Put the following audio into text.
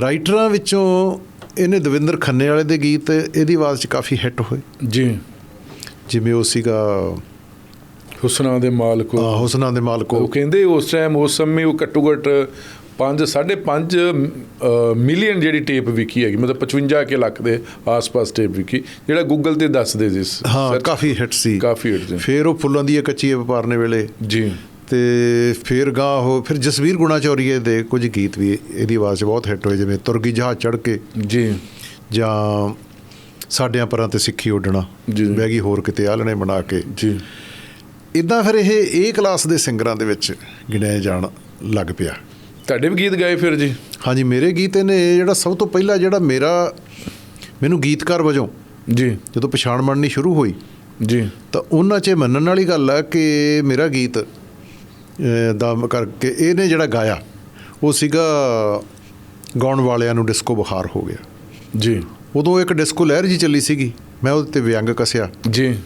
ਰਾਈਟਰਾਂ ਵਿੱਚੋਂ ਇਹਨੇ ਦਵਿੰਦਰ ਖੰਨੇ ਵਾਲੇ ਦੇ ਗੀਤ ਇਹਦੀ ਆਵਾਜ਼ 'ਚ ਕਾਫੀ ਹਿੱਟ ਹੋਏ। ਜੀ। ਜਿਵੇਂ ਉਹ ਸੀਗਾ ਹੁਸਨਾ ਦੇ ਮਾਲਕ ਅਹ, ਹੁਸਨਾਂ ਦੇ ਮਾਲਕੋ ਉਹ। ਕਹਿੰਦੇ ਉਸ ਟਾਈਮ ਉਸ ਸਮੇਂ ਉਹ ਘੱਟੋ ਘੱਟ 5 5.5 ਮਿਲੀਅਨ ਜਿਹੜੀ ਟੇਪ ਵਿਕੀ ਹੈਗੀ ਮਤਲਬ 55 ਕੇ ਲੱਖ ਦੇ ਆਸ-ਪਾਸ ਟੇਪ ਵਿਕੀ ਜਿਹੜਾ ਗੂਗਲ ਤੇ ਦੱਸਦੇ ਸੀ ਹਾਂ ਕਾਫੀ ਹਿੱਟ ਸੀ। ਕਾਫੀ hit ਸੀ। ਫਿਰ ਉਹ ਫੁੱਲਾਂ ਦੀ ਕੱਚੀ ਵਪਾਰਨੇ ਵੇਲੇ ਜੀ। ਤੇ ਫਿਰ ਗਾਂ ਉਹ ਫਿਰ ਜਸਵੀਰ ਗੁਣਾ ਚੌਰੀਏ ਦੇ ਕੁਝ ਗੀਤ ਵੀ ਇਹਦੀ ਆਵਾਜ਼ 'ਚ ਬਹੁਤ ਹਿੱਟ ਹੋਏ ਜਿਵੇਂ ਤੁਰਗੀ ਜਹਾਜ਼ ਚੜ ਕੇ ਜੀ। ਜਾਂ ਸਾਡਿਆਂ ਪਰਾਂ ਤੇ ਸਿੱਖੀ ਉੱਡਣਾ ਜੀ। ਬਹਿ ਗਈ ਹੋਰ ਕਿਤੇ ਆਲਣੇ ਬਣਾ ਕੇ। ਜੀ। ਇਦਾਂ ਫਿਰ ਇਹ ਏ ਕਲਾਸ ਦੇ ਸਿੰਗਰਾਂ ਦੇ ਵਿੱਚ ਗਿਣਿਆ ਜਾਣ ਲੱਗ ਪਿਆ। ਤੁਹਾਡੇ ਵੀ ਗੀਤ ਗਾਏ ਫਿਰ ਜੀ? ਹਾਂਜੀ ਮੇਰੇ ਗੀਤ ਇਹਨੇ ਜਿਹੜਾ ਸਭ ਤੋਂ ਪਹਿਲਾਂ ਜਿਹੜਾ ਮੇਰਾ ਮੈਨੂੰ ਗੀਤਕਾਰ ਵਜੋਂ ਜੀ। ਜਦੋਂ ਪਛਾਣ ਬਣਨੀ ਸ਼ੁਰੂ ਹੋਈ ਜੀ। ਤਾਂ ਉਹਨਾਂ 'ਚ ਇਹ ਮੰਨਣ ਵਾਲੀ ਗੱਲ ਆ ਕਿ ਮੇਰਾ ਗੀਤ ਦਾ ਕਰਕੇ ਇਹਨੇ ਜਿਹੜਾ ਗਾਇਆ ਉਹ ਸੀਗਾ ਗਾਉਣ ਵਾਲਿਆਂ ਨੂੰ ਡਿਸਕੋ ਬੁਖਾਰ ਹੋ ਗਿਆ। ਜੀ। ਉਦੋਂ ਇੱਕ ਡਿਸਕੋ ਲਹਿਰ ਜੀ ਚੱਲੀ ਸੀਗੀ ਮੈਂ ਉਹਦੇ ਤੇ ਵਿਅੰਗ ਕਸਿਆ। ਜੀ।